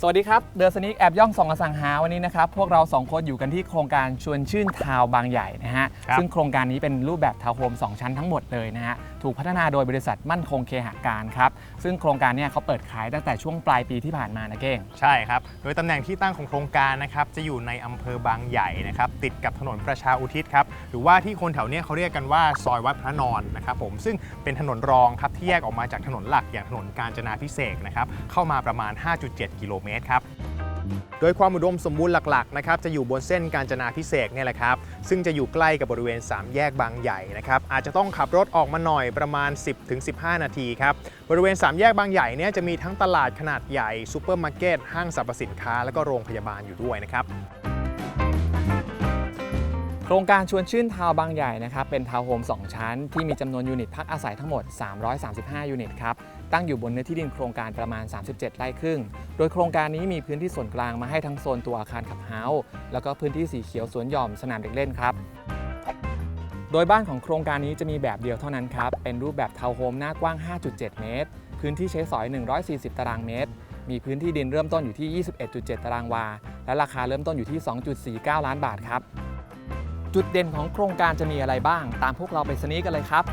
สวัสดีครับ เดอะสนิกแอบย่องส่องอสังหาวันนี้นะครับ พวกเรา 2 คนอยู่กันที่โครงการชวนชื่นทาวน์บางใหญ่นะฮะครับซึ่งโครงการนี้เป็นรูปแบบทาวน์โฮม2ชั้นทั้งหมดเลยนะฮะ ถูกพัฒนาโดยบริษัทมั่นคงเคหะการครับซึ่งโครงการเนี้เขาเปิดขายตั้งแต่ช่วงปลายปีที่ผ่านมานะเก้ง ใช่ครับ โดยตำแหน่งที่ตั้งของโครงการนะครับจะอยู่ในอำเภอบางใหญ่นะครับติดกับถนนประชาอุทิศครับหรือว่าที่คนแถวเนี้ยเขาเรียกกันว่าซอยวัดพระนอนนะครับผมซึ่งเป็นถนนรองครับที่แยกออกมาจากถนนหลักอย่างถนนกาญจนาพิเศษกนะครับเข้ามาประมาณ 5.7 กิโลเมตรครับ โดยความอุดมสมบูรณ์หลักๆนะครับจะอยู่บนเส้นกาญจนาพิเศษเนี่ยแหละครับ ซึ่งจะอยู่ใกล้กับบริเวณ 3 แยกบางใหญ่นะครับอาจจะต้องขับรถออกมาหน่อยประมาณ 10-15 นาทีครับบริเวณ 3 แยกบางใหญ่เนี่ยจะมีทั้งตลาดขนาดใหญ่ซูเปอร์มาร์เก็ตห้างสรรพสินค้า แล้วก็โรงพยาบาลอยู่ด้วยนะครับโครงการชวนชื่นทาวน์บางใหญ่นะครับเป็นทาวน์โฮม 2 ชั้น ที่มีจำนวนยูนิตพักอาศัยทั้งหมด 335 ยูนิตครับ ตั้งอยู่บนเนื้อที่ดินโครงการประมาณ 37 ไร่ครึ่ง โดยโครงการนี้มีพื้นที่ส่วนกลางมาให้ทั้งโซนตัวอาคารขับเฮาส์แล้วก็พื้นที่สีเขียวสวนหย่อมสนามเด็กเล่นครับ โดยบ้านของโครงการนี้จะมีแบบเดียวเท่านั้นครับ เป็นรูปแบบทาวน์โฮมหน้ากว้าง 5.7 เมตร พื้นที่ใช้สอย 140 ตารางเมตร มีพื้นที่ดินเริ่มต้นอยู่ที่ 21.7 ตารางวา และราคาเริ่มต้นอยู่ที่ 2.49 ล้านบาทครับ จุดเด่นของโครงการจะมีอะไรบ้าง ตามพวกเราไปสนีกันเลยครับ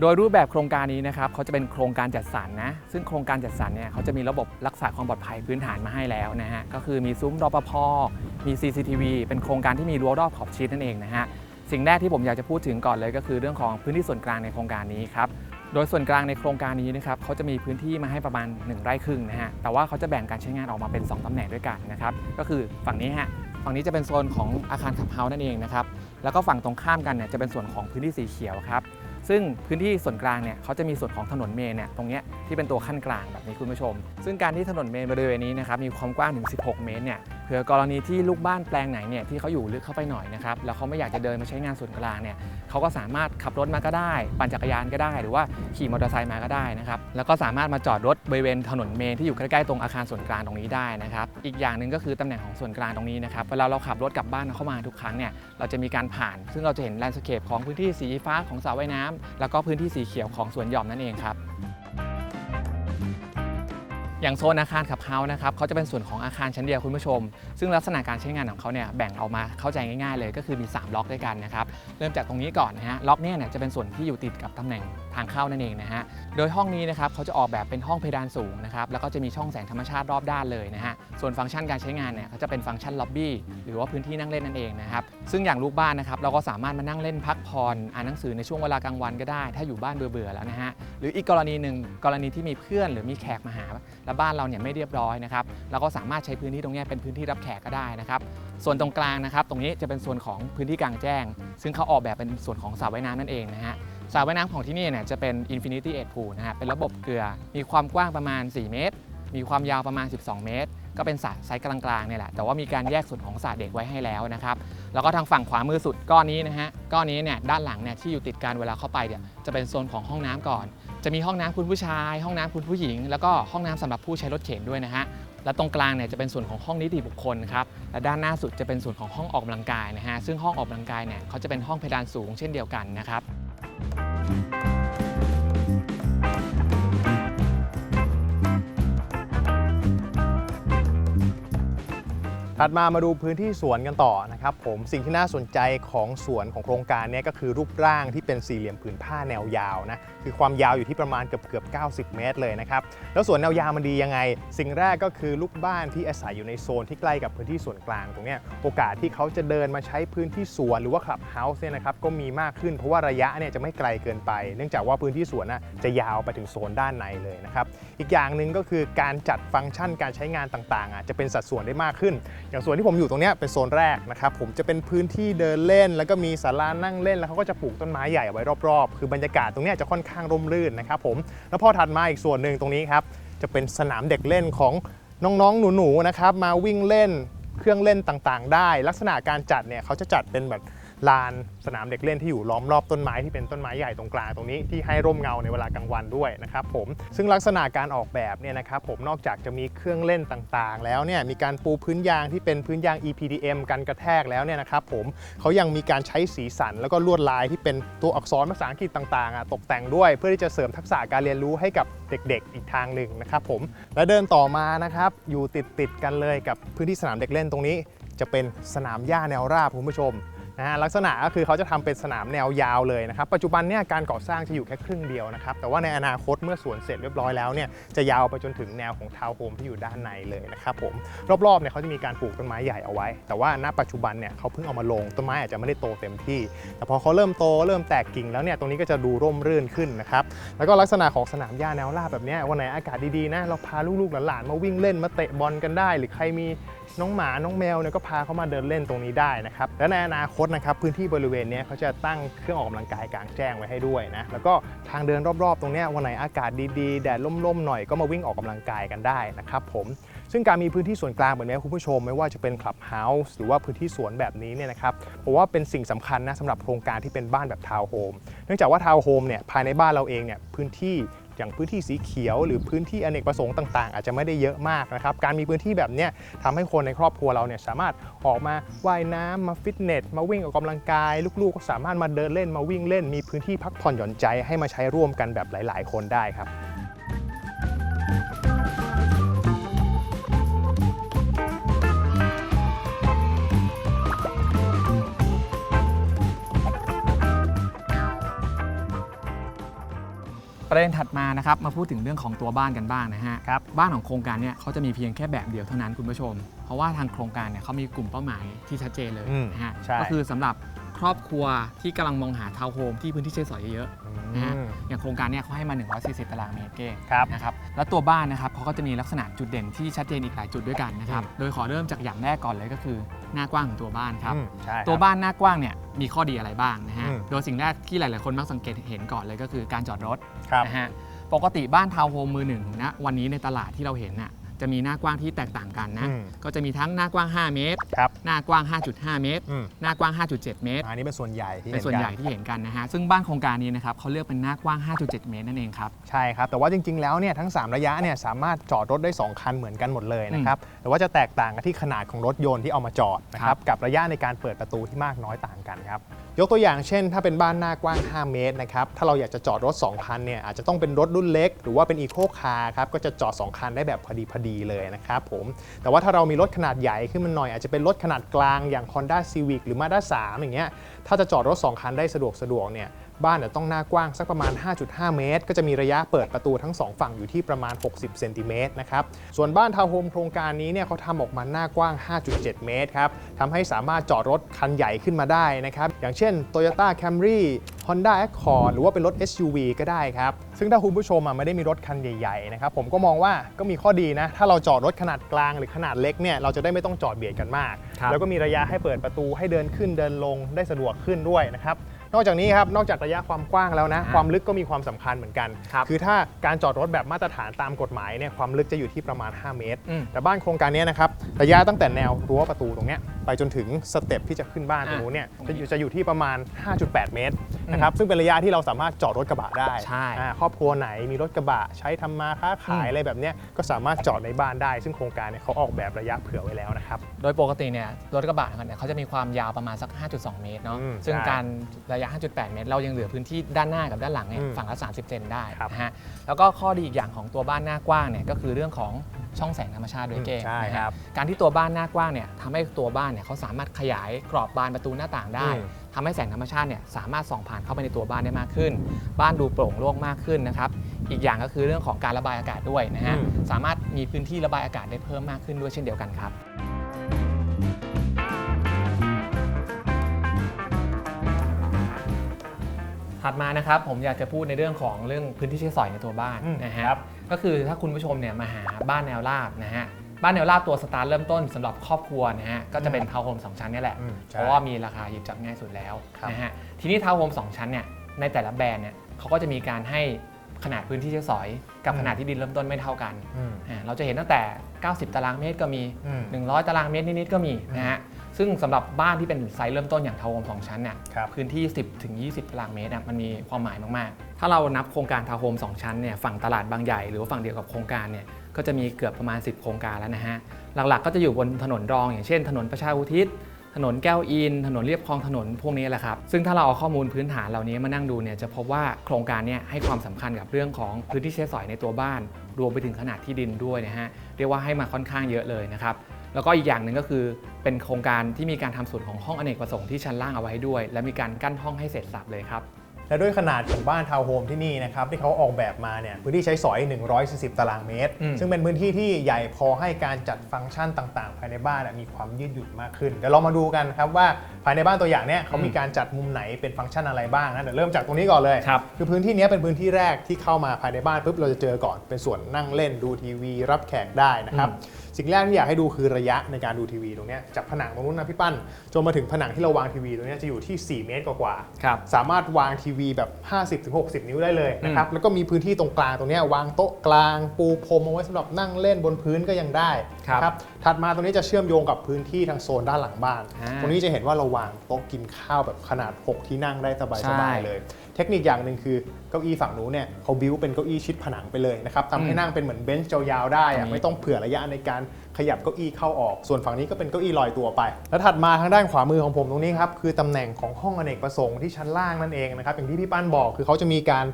โดยรูปแบบโครงการนี้นะครับเขาจะเป็นโครงการจัดสรรนะ ซึ่งโครงการจัดสรรเนี่ยเขาจะมีระบบรักษาความปลอดภัยพื้นฐานมาให้แล้วนะฮะก็คือมีซุ้มรปภมี CCTV เป็นโครงการที่มีรั้วรอบขอบชิดนั่นเองนะฮะสิ่งแรกที่ผมอยากจะพูดถึงก่อนเลยก็คือเรื่องของพื้นที่ส่วนกลางในโครงการนี้ครับโดยส่วนกลางในโครงการนี้นะครับเขาจะมีพื้นที่มาให้ประมาณ 1 ไร่ครึ่งนะฮะแต่ว่าเขาจะแบ่งการใช้งานออกมาเป็น 2ตำแหน่งด้วยกันนะครับก็คือฝั่งนี้ฮะฝั่งนี้จะเป็นโซนของอาคารขับเฮาส์นั่นเองนะครับแล้วก็ฝั่งตรงข้ามกันเนี่ยจะเป็นส่วนของพื้นที่สีเขียวครับ ซึ่งพื้นที่ส่วนกลางเนี่ยเขาจะมีส่วนของถนนเมนเนี่ยตรงเนี้ยที่เป็นตัวขั้นกลางแบบนี้คุณผู้ชม ซึ่งการที่ถนนเมนบริเวณนี้นะครับมีความกว้างถึง 16 เมตรเนี่ยเผื่อกรณีที่ลูกบ้านแปลงไหนเนี่ยที่เขาอยู่ลึกเข้าไปหน่อยนะครับแล้วเขาไม่อยากจะเดินมาใช้งานส่วนกลางเนี่ยเขาก็สามารถขับรถมาก็ได้ ปั่นจักรยานก็ได้ หรือว่าขี่มอเตอร์ไซค์มาก็ได้นะครับแล้วก็สามารถมาจอดรถบริเวณถนนเมนที่อยู่ใกล้ๆตรงอาคารส่วนกลางตรงนี้ได้นะครับอีกอย่างหนึ่งก็คือตำแหน่งของส่วนกลางตรงนี้นะครับเวลาเราขับรถกลับบ้านเข้ามาทุกครั้งเนี่ยเราจะมีการผ่าน ซึ่งเราจะเห็นแลนด์สเคปของพื้นที่สีฟ้าของสระว่ายน้ำแล้วก็พื้นที่สีเขียวของสวนหย่อมนั่นเองครับ อย่างโซนอาคารขับเฮาส์นะครับเขาจะเป็นส่วนของอาคารชั้นเดียวคุณผู้ชม ซึ่งลักษณะการใช้งานของเขาเนี่ยแบ่งออกมาเข้าใจง่ายๆเลยก็คือมี 3 ล็อกด้วยกันนะครับ เริ่มจากตรงนี้ก่อนนะฮะ ล็อกเนี่ยเนี่ยจะเป็นส่วนที่อยู่ติดกับตำแหน่ง ทางเข้านั่นเองนะฮะ โดยห้องนี้นะครับเขาจะออกแบบเป็นห้องเพดานสูงนะครับแล้วก็จะมีช่องแสงธรรมชาติรอบด้านเลยนะฮะ ส่วนฟังก์ชันการใช้งานเนี่ยเขาจะเป็นฟังก์ชันล็อบบี้หรือว่าพื้นที่นั่งเล่นนั่นเองนะครับ ซึ่งอย่างลูกบ้านนะครับเราก็สามารถมานั่งเล่นพักผ่อนอ่านหนังสือในช่วงเวลากลางวันก็ได้ ถ้าอยู่บ้านเบื่อๆแล้วนะฮะ หรืออีกกรณีหนึ่งกรณีที่มีเพื่อนหรือมีแขกมาหา และบ้านเราเนี่ยไม่เรียบร้อยนะครับเราก็สามารถใช้พื้นที่ตรงนี้เป็นพื้นที่รับแขกก็ได้นะครับส่วนตรงกลางนะครับตรงนี้จะเป็นส่วนของพื้นที่กลางแจ้ง ซึ่งเขาออกแบบเป็นส่วนของสระว่ายน้ำนั่นเองนะฮะส ระว่ายน้ำของที่นี่เนี่ยจะเป็น Infinity Edge Pool นะฮะเป็นระบบเกลือ มีความกว้างประมาณ 4 เมตร มีความยาวประมาณ 12 เมตร ก็เป็นสระไซส์กลางๆเนี่ยแหละแต่ว่ามีการแยกส่วนของสระเด็กไว้ให้แล้วนะครับแล้วก็ทางฝั่งขวามือสุดก้อนนี้นะฮะก้อนนี้เนี่ยด้านหลังเนี่ยที่อยู่ติดกันเวลาเข้าไปเนี่ยจะเป็นโซนของห้องน้ำก่อน จะมีห้องน้ำคุณผู้ชาย ห้องน้ำคุณผู้หญิง แล้วก็ห้องน้ำสำหรับผู้ใช้รถเข็นด้วยนะฮะและตรงกลางเนี่ยจะเป็นส่วนของห้องนิติบุคคลครับ และด้านหน้าสุดจะเป็นส่วนของห้องออกกำลังกายนะฮะ ซึ่งห้องออกกำลังกายเนี่ยเขาจะเป็นห้องเพดานสูงเช่นเดียวกันนะครับ Mm-hmm. ถัดมามาดูพื้นที่สวนกันต่อนะครับผมสิ่งที่น่าสนใจของสวนของโครงการนี้ก็คือรูปร่างที่เป็นสี่เหลี่ยมผืนผ้าแนวยาวนะคือความยาวอยู่ที่ประมาณเกือบเกือบ90 เมตรเลยนะครับแล้วสวนแนวยาวมันดียังไง สิ่งแรกก็คือลูกบ้านที่อาศัยอยู่ในโซนที่ใกล้กับพื้นที่ส่วนกลางตรงนี้โอกาสที่เขาจะเดินมาใช้พื้นที่สวนหรือว่าคลับเฮาส์เนี่ยนะครับก็มีมากขึ้นเพราะว่าระยะเนี่ยจะไม่ไกลเกินไป เนื่องจากว่าพื้นที่สวนน่ะจะยาวไปถึงโซนด้านในเลยนะครับอีกอย่างหนึ่งก็คือการจัดฟังก์ชันการใช้งานต่างๆอะจะเป็นสัดส่วนได้มากขึ้นอย่างส่วนที่ผมอยู่ตรงนี้เป็นโซนแรกนะครับผมจะเป็นพื้นที่เดินเล่น แล้วก็มีศาลานั่งเล่น แล้วเขาก็จะปลูกต้นไม้ใหญ่ไว้รอบๆ คือบรรยากาศตรงนี้จะค่อนข้างร่มรื่นนะครับผมแล้วพอถัดมาอีกส่วนหนึ่งตรงนี้ครับจะเป็นสนามเด็กเล่นของน้องๆ หนูๆนะครับมาวิ่งเล่นเครื่องเล่นต่างๆ ได้ ลักษณะการจัดเนี่ยเขาจะจัดเป็นแบบ ลานสนามเด็กเล่นที่อยู่ล้อมรอบต้นไม้ที่เป็นต้นไม้ใหญ่ตรงกลางตรงนี้ที่ให้ร่มเงาในเวลากลางวันด้วยนะครับผมซึ่งลักษณะการออกแบบเนี่ยนะครับผมนอกจากจะมีเครื่องเล่นต่างๆ แล้วเนี่ยมีการปูพื้นยางที่เป็นพื้นยาง EPDM กันกระแทกแล้วเนี่ยนะครับผมเขายังมีการใช้สีสัน แล้วก็ลวดลายที่เป็นตัวอักษรภาษาอังกฤษต่างๆอะตกแต่งด้วย เพื่อที่จะเสริมทักษะการเรียนรู้ให้กับเด็กๆ อีกทางหนึ่งนะครับผมและเดินต่อมานะครับอยู่ติดๆกันเลยกับพื้นที่สนามเด็กเล่นตรงนี้ จะเป็นสนามหญ้าแนวราบคุณผู้ชม นะฮะลักษณะก็คือเขาจะทำเป็นสนามแนวยาวเลยนะครับ ปัจจุบันเนี่ยการก่อสร้างจะอยู่แค่ครึ่งเดียวนะครับ แต่ว่าในอนาคตเมื่อสวนเสร็จเรียบร้อยแล้วเนี่ยจะยาวไปจนถึงแนวของทาวน์โฮมที่อยู่ด้านในเลยนะครับผมรอบๆเนี่ยเขาจะมีการปลูกต้นไม้ใหญ่เอาไว้ แต่ว่าณปัจจุบันเนี่ยเขาเพิ่งเอามาลงต้นไม้อาจจะไม่ได้โตเต็มที่ แต่พอเขาเริ่มโตเริ่มแตกกิ่งแล้วเนี่ยตรงนี้ก็จะดูร่มรื่นขึ้นนะครับแล้วก็ลักษณะของสนามหญ้าแนวราบแบบเนี้ยวันไหนอากาศดีๆนะเราพาลูกๆหลานๆมาวิ่งเล่นมาเตะบอลกันได้ หรือใครมี น้องหมาน้องแมวเนี่ยก็พาเขามาเดินเล่นตรงนี้ได้นะครับและในอนาคตนะครับพื้นที่บริเวณนี้เขาจะตั้งเครื่องออกกำลังกายกลางแจ้งไว้ให้ด้วยนะแล้วก็ทางเดินรอบๆ ตรงนี้วันไหนอากาศดีๆแดดล่มๆหน่อยก็มาวิ่งออกกำลังกายกันได้นะครับผมซึ่งการมีพื้นที่ส่วนกลางแบบนี้คุณผู้ชมไม่ว่าจะเป็นคลับเฮาส์หรือว่าพื้นที่สวนแบบนี้เนี่ยนะครับผมว่าเป็นสิ่งสำคัญนะสำหรับโครงการที่เป็นบ้านแบบทาวน์โฮมเนื่องจากว่าทาวน์โฮมเนี่ยภายในบ้านเราเองเนี่ยพื้นที่ อย่างพื้นที่สีเขียว หรือพื้นที่อเนกประสงค์ต่างๆ อาจจะไม่ได้เยอะมากนะครับการมีพื้นที่แบบนี้ทำให้คนในครอบครัวเราเนี่ยสามารถออกมาว่ายน้ำมาฟิตเนสมาวิ่งออกกำลังกาย ลูกๆ ก็สามารถมาเดินเล่นมาวิ่งเล่น มีพื้นที่พักผ่อนหย่อนใจให้มาใช้ร่วมกันแบบหลาย ๆ คนได้ครับ ประเด็นถัดมานะครับมาพูดถึงเรื่องของตัวบ้านกันบ้างนะฮะครับบ้านของโครงการเนี่ยเขาจะมีเพียงแค่แบบเดียวเท่านั้นคุณผู้ชม เพราะว่าทางโครงการเนี่ยเขามีกลุ่มเป้าหมายที่ชัดเจนเลยอืมนะฮะใช่ ก็คือสำหรับ ครอบครัวที่กำลังมองหาทาวน์โฮมที่พื้นที่ใช้สอยเยอะๆนะฮะอย่างโครงการเนี่ยเขาให้มา 140 ตารางเมตรเก้ครับ นะครับแล้วตัวบ้านนะครับเขาก็จะมีลักษณะจุดเด่นที่ชัดเจนอีกหลายจุดด้วยกันนะครับอืมโดยขอเริ่มจากอย่างแรกก่อนเลยก็คือหน้ากว้างของตัวบ้านครับ อืมใช่ครับตัวบ้านหน้ากว้างเนี่ยมีข้อดีอะไรบ้างนะฮะ อืม โดยสิ่งแรกที่หลาย ๆ คนมักสังเกตเห็นก่อนเลยก็คือการจอดรถครับ นะฮะ ปกติบ้านทาวน์โฮมมือหนึ่งนะวันนี้ในตลาดที่เราเห็นน่ะ จะมีหน้ากว้างที่แตกต่างกันนะ อืมก็จะมีทั้งหน้ากว้าง 5 เมตร ครับ หน้ากว้าง 5.5 เมตร อืมหน้ากว้าง 5.7 เมตร อันนี้เป็นส่วนใหญ่ที่เป็นส่วนใหญ่ที่เห็นกันนะฮะ ซึ่งบ้านโครงการนี้นะครับเขาเลือกเป็นหน้ากว้าง 5.7 เมตรนั่นเองครับ ใช่ครับ แต่ว่าจริง ๆ แล้วเนี่ยทั้ง 3 ระยะเนี่ยสามารถจอดรถได้ 2 คันเหมือนกันหมดเลยนะครับ แต่ว่าจะแตกต่างกันที่ขนาดของรถยนต์ที่เอามาจอดนะคครัรับบกับระยะในการเปิดประตูที่มากน้อยต่างกันครับ ยกตัวอย่างเช่น ถ้าเป็นบ้านหน้ากว้าง 5 เมตรนะครับ ถ้าเราอยากจะจอดรถ 2 คันเนี่ยอาจจะต้องเป็นรถรุ่นเล็ก หรือว่าเป็นอีโคคาร์ครับก็จะจอด 2 คันได้แบบพอดีพอดีเลยนะครับผมแต่ว่าถ้าเรามีรถขนาดใหญ่ขึ้นมาหน่อยอาจจะเป็นรถขนาดกลางอย่าง Honda Civic หรือ Mazda 3อย่างเงี้ยถ้าจะจอดรถ 2 คันได้สะดวกสะดวกเนี่ย บ้านเนี่ยต้องหน้ากว้างสักประมาณ 5.5 เมตร ก็จะมีระยะเปิดประตูทั้ง 2 ฝั่งอยู่ที่ประมาณ 60 เซนติเมตรนะครับ ส่วนบ้านทาวน์โฮมโครงการนี้เนี่ยเขาทำออกมาหน้ากว้าง 5.7 เมตรครับทำให้สามารถจอดรถคันใหญ่ขึ้นมาได้นะครับ อย่างเช่น Toyota Camry Honda Accord หรือว่าเป็นรถ SUV ก็ได้ครับ ซึ่งถ้าคุณผู้ชมอะไม่ได้มีรถคันใหญ่ๆนะครับผมก็มองว่าก็มีข้อดีนะ ถ้าเราจอดรถขนาดกลางหรือขนาดเล็กเนี่ยเราจะได้ไม่ต้องจอดเบียดกันมากครับแล้วก็มีระยะให้เปิดประตูให้เดินขึ้นเดินลงได้สะดวกขึ้นด้วยนะครับ นอกจากนี้ครับนอกจากระยะความกว้างแล้วนะอ่าความลึกก็มีความสำคัญเหมือนกันครับอถ้าการจอดรถแบบมาตรฐานตามกฎหมายเนี่ยความลึกจะอยู่ที่ประมาณ 5 เมตรอืมแต่บ้านโครงการเนี้ยนะครับระยะตั้งแต่แนวรั้วประตูตรงเนี้ยไปจนถึงสเต็ปที่จะขึ้นบ้านตรงนู้นเนี่ยจะอยู่จะอยู่ที่ประมาณ 5.8 เมตรนะครับซึ่งเป็นระยะที่เราสามารถจอดรถกระบะได้ใช่อ่าครอบครัวไหนมีรถกระบะใช้ทำมาค้าขายอืมอะไรแบบเนี้ยก็สามารถจอดในบ้านได้ ซึ่งโครงการเนี่ยเขาออกแบบระยะเผื่อไว้แล้วนะครับโดยปกติเนี่ยรถกระบะเนี่ยเขาจะมีความยาวประมาณสัก 5.2 เมตรเนาะอืมซึ่งใช่การระยะ 5.8 เมตร เรายังเหลือพื้นที่ด้านหน้ากับด้านหลังเนี่ยอืมฝั่งละ 30 เซนได้ครับนะฮะแล้วก็ข้อดีอีกอย่างของตัวบ้านหน้ากว้างเนี่ยก็คือเรื่องของช่องแสงธรรมชาติด้วยเก้ใช่นะฮะครับการที่ตัวบ้านหน้ากว้างเนี่ยทำให้ตัวบ้านเนี่ยเขาสามารถขยายกรอบบานประตูหน้าต่างได้อืม ทำให้แสงธรรมชาติเนี่ยสามารถส่องผ่านเข้าไปในตัวบ้านได้มากขึ้น บ้านดูโปร่งโล่งมากขึ้นนะครับอีกอย่างก็คือเรื่องของการระบายอากาศด้วยนะฮะอืม สามารถมีพื้นที่ระบายอากาศได้เพิ่มมากขึ้นด้วยเช่นเดียวกันครับ ถัดมานะครับผมอยากจะพูดในเรื่องของเรื่องพื้นที่ใช้สอยในตัวบ้านอืมนะฮะครับก็คือถ้าคุณผู้ชมเนี่ยมาหาบ้านแนวราบนะฮะบ้านแนวราบตัวสตาร์ทเริ่มต้นสำหรับครอบครัวนะฮะก็จะเป็นทาวน์โฮมสองชั้นเนี่ยแหละอืมใช่เพราะว่ามีราคาหยิบจับง่ายสุดแล้วครับนะฮะทีนี้ทาวน์โฮมสองชั้นเนี่ยในแต่ละแบรนด์เนี่ยเขาก็จะมีการให้ขนาดพื้นที่ใช้สอย กับขนาดที่ดินเริ่มต้นไม่เท่ากันอืมอ่าเราจะเห็นตั้งแต่ 90 ตารางเมตรก็มี อืม100 ตารางเมตรนิดๆก็มีนะฮะ ซึ่งสำหรับบ้านที่เป็นไซส์เริ่มต้นอย่างทาวน์โฮมสองชั้นเนี่ยครับพื้นที่ 10ถึง20ตารางเมตรเนี่ยมันมีความหมายมาก ๆ ถ้าเรานับโครงการทาวน์โฮม2ชั้นเนี่ยฝั่งตลาดบางใหญ่หรือว่าฝั่งเดียวกับโครงการเนี่ยก็จะมีเกือบประมาณ 10 โครงการแล้วนะฮะ หลักๆ ก็จะอยู่บนถนนรอง อย่างเช่น ถนนประชาอุทิศ ถนนแก้วอิน ถนนเรียบคลองถนนพวกนี้แหละครับ ซึ่งถ้าเราเอาข้อมูลพื้นฐานเหล่านี้มานั่งดูเนี่ยจะพบว่าโครงการเนี่ยให้ความสำคัญกับเรื่องของพื้นที่ใช้สอยในตัวบ้าน รวมไปถึงขนาดที่ดินด้วยนะฮะ เรียกว่าให้มาค่อนข้างเยอะเลยนะครับ แล้วก็อีกอย่างหนึ่งก็คือเป็นโครงการที่มีการทำส่วนของห้องอเนกประสงค์ที่ชั้นล่างเอาไว้ให้ด้วย และมีการกั้นห้องให้เสร็จสับเลยครับและด้วยขนาดของบ้านทาวน์โฮมที่นี่นะครับที่เขาออกแบบมาเนี่ยพื้นที่ใช้สอย 140 ตารางเมตรอืมซึ่งเป็นพื้นที่ที่ใหญ่พอให้การจัดฟังก์ชันต่าง ๆ ภายในบ้านน่ะมีความยืดหยุ่นมากขึ้นเดี๋ยวเรามาดูกันครับว่าภายในบ้านตัวอย่างเนี่ยเขามีการจัดมุมไหนเป็นฟังก์ชันอะไรบ้างนะเดี๋ยวเริ่มจากตรงนี้ก่อนเลยครับคือพื้นที่เนี้ยเป็นพื้นที่แรกที่เข้ามาภายในบ้านปุ๊บเราจะเจอก่อนเป็นส่วนนั่งเล่นดูทีวี รับแขกได้นะครับ สิ่งแรกที่อยากให้ดูคือระยะในการดูทีวีตรงเนี้ยจากผนังตรงนู้นนะพี่ปั้นจนมาถึงผนังที่เราวางทีวีตรงเนี้ยจะอยู่ที่ 4 เมตรกว่าๆครับสามารถวางทีวีแบบ 50-60 นิ้วได้เลยนะครับแล้วก็มีพื้นที่ตรงกลางตรงเนี้ยวางโต๊ะกลาง ปูพรมเอาไว้สำหรับนั่งเล่นบนพื้นก็ยังได้ครับนะ ถัดมาตรงนี้จะเชื่อมโยงกับพื้นที่ทางโซนด้านหลังบ้าน อ่าตรงนี้จะเห็นว่าเราวางโต๊ะกินข้าวแบบขนาด 6 ที่นั่งได้สใช่บายๆเลย เทคนิคอย่างหนึ่งคือเก้าอี้ฝั่งนู้นเนี่ยเขาบิ้วเป็นเก้าอี้ชิดผนังไปเลยนะครับทำให้อืมนั่งเป็นเหมือนเบนช์ยาวๆได้ตรอะงนี้ ไม่ต้องเผื่อระยะในการขยับเก้าอี้เข้าออก ส่วนฝั่งนี้ก็เป็นเก้าอี้ลอยตัวไป แล้วถัดมาทางด้านขวามือของผมตรงนี้ครับคือตำแหน่งของห้องอเนกประสงค์ที่ชั้นล่างนั่นเองนะครับอย่างที่พี่ปั้นบอกคือเขาจะมีการ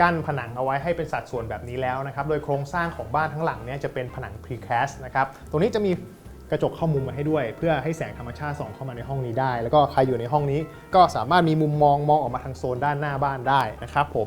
กั้นผนังเอาไว้ให้เป็นสัดส่วนแบบนี้แล้วนะครับ โดยโครงสร้างของบ้านทั้งหลังเนี่ยจะเป็นผนัง precast นะครับ ตรงนี้จะมีกระจกเข้ามุมมาให้ด้วย เพื่อให้แสงธรรมชาติส่องเข้ามาในห้องนี้ได้ แล้วก็ใครอยู่ในห้องนี้ก็สามารถมีมุมมองมองออกมาทางโซนด้านหน้าบ้านได้นะครับผม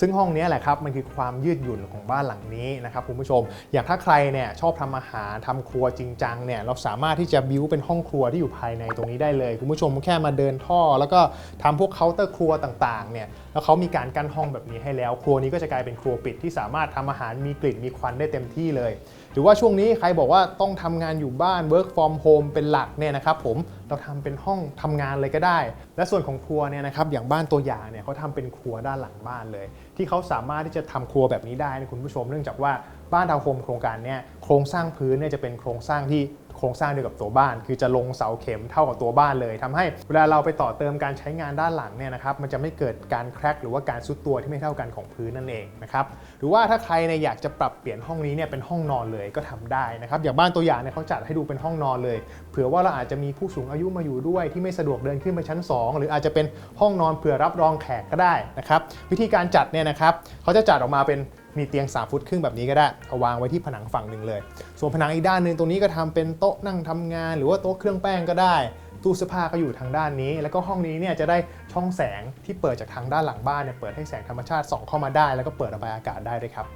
ซึ่งห้องนี้แหละครับมันคือความยืดหยุ่นของบ้านหลังนี้นะครับคุณผู้ชม อย่างถ้าใครเนี่ยชอบทำอาหารทำครัวจริงจังเนี่ยเราสามารถที่จะบิวเป็นห้องครัวที่อยู่ภายในตรงนี้ได้เลย คุณผู้ชมแค่มาเดินท่อ แล้วก็ทำพวกเคาน์เตอร์ครัวต่างๆเนี่ยแล้วเขามีการกั้นห้องแบบนี้ให้แล้ว ครัวนี้ก็จะกลายเป็นครัวปิดที่สามารถทำอาหารมีกลิ่นมีควันได้เต็มที่เลย หรือว่าช่วงนี้ใครบอกว่าต้องทำงานอยู่บ้าน work from home เป็นหลักเนี่ยนะครับผมเราทำเป็นห้องทำงานเลยก็ได้ และส่วนของครัวเนี่ยนะครับอย่างบ้านตัวอย่างเนี่ยเขาทำเป็นครัวด้านหลังบ้านเลย ที่เขาสามารถที่จะทำครัวแบบนี้ได้นะคุณผู้ชม เนื่องจากว่าบ้านดาวโฮมโครงการเนี้ยโครงสร้างพื้นเนี่ยจะเป็นโครงสร้างที่ ครงสร้างเดียวกับตัวบ้าน คือจะลงเสาเข็มเท่ากับตัวบ้านเลยทำให้เวลาเราไปต่อเติมการใช้งานด้านหลังเนี่ยนะครับมันจะไม่เกิดการแครกหรือว่าการซุดตัวที่ไม่เท่ากันของพื้นนั่นเองนะครับหรือว่าถ้าใครเนี่ยอยากจะปรับเปลี่ยนห้องนี้เนี่ยเป็นห้องนอนเลยก็ทำได้นะครับอย่างบ้านตัวอย่างเนี่ยเขาจัดให้ดูเป็นห้องนอนเลย เผื่อว่าเราอาจจะมีผู้สูงอายุมาอยู่ด้วยที่ไม่สะดวกเดินขึ้นไปชั้น 2 หรืออาจจะเป็นห้องนอนเผื่อรับรองแขกก็ได้นะครับวิธีการจัดเนี่ยนะครับเขาจะจัดออกมาเป็น มีเตียง3ฟุตครึ่งแบบนี้ก็ได้เอาวางไว้ที่ผนังฝั่งหนึ่งเลย ส่วนผนังอีกด้านหนึ่งตรงนี้ก็ทำเป็นโต๊ะนั่งทำงาน หรือว่าโต๊ะเครื่องแป้งก็ได้ ตู้เสื้อผ้าก็อยู่ทางด้านนี้ แล้วก็ห้องนี้เนี่ยจะได้ช่องแสงที่เปิดจากทางด้านหลังบ้านเนี่ยเปิดให้แสงธรรมชาติส่องเข้ามาได้ แล้วก็เปิดระบายอากาศได้ด้วยครับ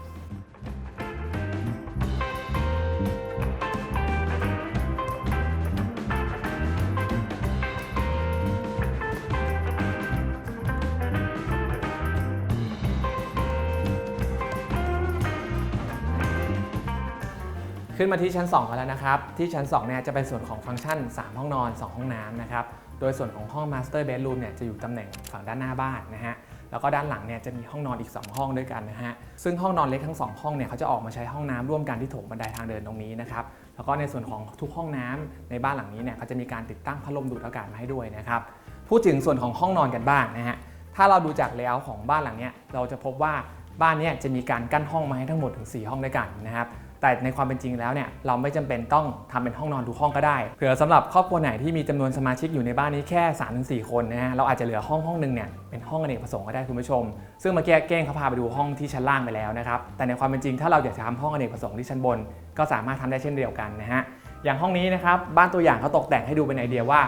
ขึ้นมาที่ชั้น 2 กันแล้วนะครับ ที่ชั้น2เนี่ยจะเป็นส่วนของฟังก์ชัน 3 ห้องนอน 2 ห้องน้ำนะครับ โดยส่วนของห้อง Master Bedroom เนี่ยจะอยู่ตำแหน่งฝั่งด้านหน้าบ้านนะฮะ แล้วก็ด้านหลังเนี่ยจะมีห้องนอนอีก 2 ห้องด้วยกันนะฮะ ซึ่งห้องนอนเล็กทั้ง 2 ห้องเนี่ยเขาจะออกมาใช้ห้องน้ำร่วมกันที่โถงบันไดทางเดินตรงนี้นะครับ แล้วก็ในส่วนของทุกห้องน้ำในบ้านหลังนี้เนี่ยเขาจะมีการติดตั้งพัดลมดูดอากาศมาให้ด้วยนะครับ พูดถึงส่วนของห้องนอนกันบ้างนะฮะ ถ้าเราดูจากเลเยอร์ของบ้านหลังเนี้ยเราจะพบว่าบ้านเนี้ยจะมีการกั้นห้องมาให้ทั้งหมดถึง 4 ห้องด้วยกันนะครับ แต่ในความเป็นจริงแล้วเนี่ยเราไม่จำเป็นต้องทำเป็นห้องนอนทุกห้องก็ได้เผื่อสำหรับครอบครัวไหนที่มีจำนวนสมาชิกอยู่ในบ้านนี้แค่3าถึงสคนนะฮะเราอาจจะเหลือห้องห้องหนึ่งเนี่ยเป็นห้องอเนกประสงค์ก็ได้คุณผู้ชม ซึ่งเมื่อกี้เก้งเขาพาไปดูห้องที่ชั้นล่างไปแล้วนะครับแต่ในความเป็นจริงถ้าเราอยากจะทำห้องอเนกประสงค์ที่ชั้นบน ก็สามารถทำได้เช่นเดียวกันนะฮะอย่างห้องนี้นะครับบ้านตัวอย่างเขาตกแต่งให้ดูเป็นไอเดียว่า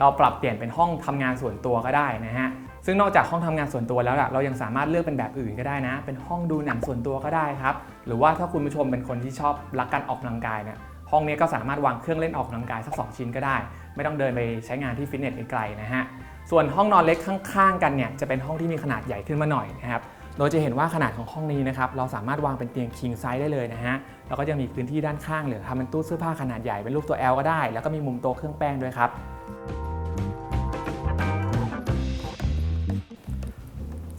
เราปรับเปลี่ยนเป็นห้องทำงานส่วนตัวก็ได้นะฮะ ซึ่งนอกจากห้องทำงานส่วนตัวแล้วล่ะเรายังสามารถเลือกเป็นแบบอื่นก็ได้นะ เป็นห้องดูหนังส่วนตัวก็ได้ครับ หรือว่าถ้าคุณผู้ชมเป็นคนที่ชอบรักการออกกำลังกายเนี่ยห้องนี้ก็สามารถวางเครื่องเล่นออกกำลังกายสักสองชิ้นก็ได้ ไม่ต้องเดินไปใช้งานที่ฟิตเนสไกลๆนะฮะส่วนห้องนอนเล็กข้างๆ กันเนี่ยจะเป็นห้องที่มีขนาดใหญ่ขึ้นมาหน่อยนะครับโดยจะเห็นว่าขนาดของห้องนี้นะครับเราสามารถวางเป็นเตียง king size ได้เลยนะฮะแล้วก็ยังมีพื้นที่ด้านข้างเหลือทำเป็นตู้เสื้อผ้าขนาดใหญ่เป็นรูปตัว L ก็ได้ แล้วก็มีมุมโต๊ะเครื่องแป้งด้วยครับ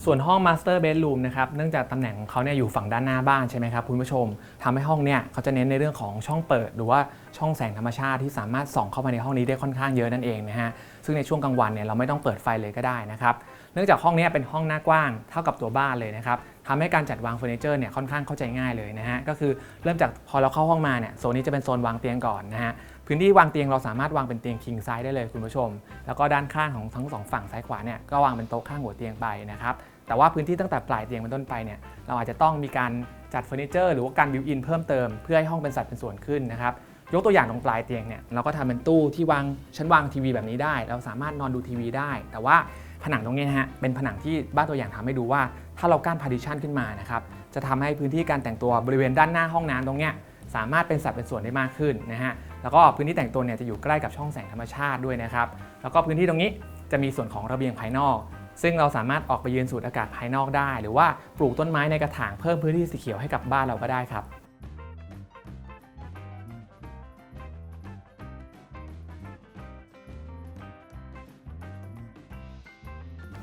ส่วนห้อง Master Bedroom นะครับ เนื่องจากตำแหน่งของเขาเนี่ยอยู่ฝั่งด้านหน้าบ้านใช่ไหมครับคุณผู้ชมทำให้ห้องเนี่ยเขาจะเน้นในเรื่องของช่องเปิด หรือว่าช่องแสงธรรมชาติที่สามารถส่องเข้ามาในห้องนี้ได้ค่อนข้างเยอะนั่นเองนะฮะ ซึ่งในช่วงกลางวันเนี่ยเราไม่ต้องเปิดไฟเลยก็ได้นะครับ เนื่องจากห้องนี้เป็นห้องหน้ากว้างเท่ากับตัวบ้านเลยนะครับทำให้การจัดวางเฟอร์นิเจอร์เนี่ยค่อนข้างเข้าใจง่ายเลยนะฮะ ก็คือเริ่มจากพอเราเข้าห้องมาเนี่ยโซนนี้จะเป็นโซนวางเตียงก่อนนะฮะพื้นที่วางเตียงเราสามารถวางเป็นเตียง king size ได้เลยคุณผู้ชม แล้วก็ด้านข้างของทั้งสองฝั่งซ้ายขวาเนี่ยก็วางเป็นโต๊ะข้างหัวเตียงไปนะครับ แต่ว่าพื้นที่ตั้งแต่ปลายเตียงเป็นต้นไปเนี่ยเราอาจจะต้องมีการจัดเฟอร์นิเจอร์หรือว่าการบิวอินเพิ่มเติมเพื่อให้ห้องเป็นสัดเป็นส่วนขึ้นนะครับยกตัวอย่างตรงปลายเตียงเนี่ยเราก็ทำเป็นตู้ที่วางชั้นวางทีวีแบบนี้ได้ เราสามารถนอนดูทีวีได้ แต่ว่าผนังตรงนี้นะฮะเป็นผนังที่บ้านตัวอย่างทำให้ดูว่า ถ้าเรากั้นพาร์ติชันขึ้นมานะครับจะทำให้พื้นที่การแต่งตัวบริเวณด้านหน้าห้องน้ำตรงเนี้ยสามารถเป็นสัดเป็นส่วนได้มากขึ้นนะฮะแล้วก็พื้นที่แต่งตัวเนี่ยจะอยู่ใกล้กับช่องแสงธรรมชาติด้วยนะครับแล้วก็พื้นที่ตรงนี้จะมีส่วนของระเบียงภายนอก ซึ่งเราสามารถออกไปยืนสูดอากาศภายนอกได้ หรือว่าปลูกต้นไม้ในกระถางเพิ่มพื้นที่สีเขียวให้กับบ้านเราก็ได้ครับ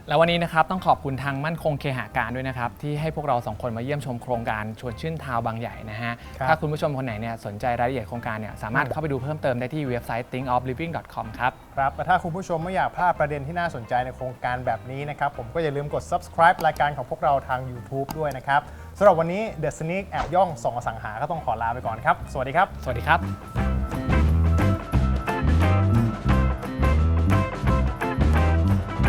แล้ววันนี้นะครับต้องขอบคุณทางมั่นคงเคหาการด้วยนะครับ ที่ให้พวกเราสองคนมาเยี่ยมชมโครงการชวนชื่นทาวน์บางใหญ่นะฮะครับถ้าคุณผู้ชมคนไหนเนี่ยสนใจรายละเอียดโครงการเนี่ยสามารถเข้าไปดูเพิ่มเติมได้ที่เว็บไซต์ thinkofliving.com ครับ ครับและถ้าคุณผู้ชมไม่อยากพลาดประเด็นที่น่าสนใจในโครงการแบบนี้นะครับ ผมก็อย่าลืมกด subscribe รายการของพวกเราทาง YouTube ด้วยนะครับสำหรับวันนี้ The Sneak แอบย่องส่องอสังหาก็ต้องขอลาไปก่อนครับ สวัสดีครับ สวัสดีครับ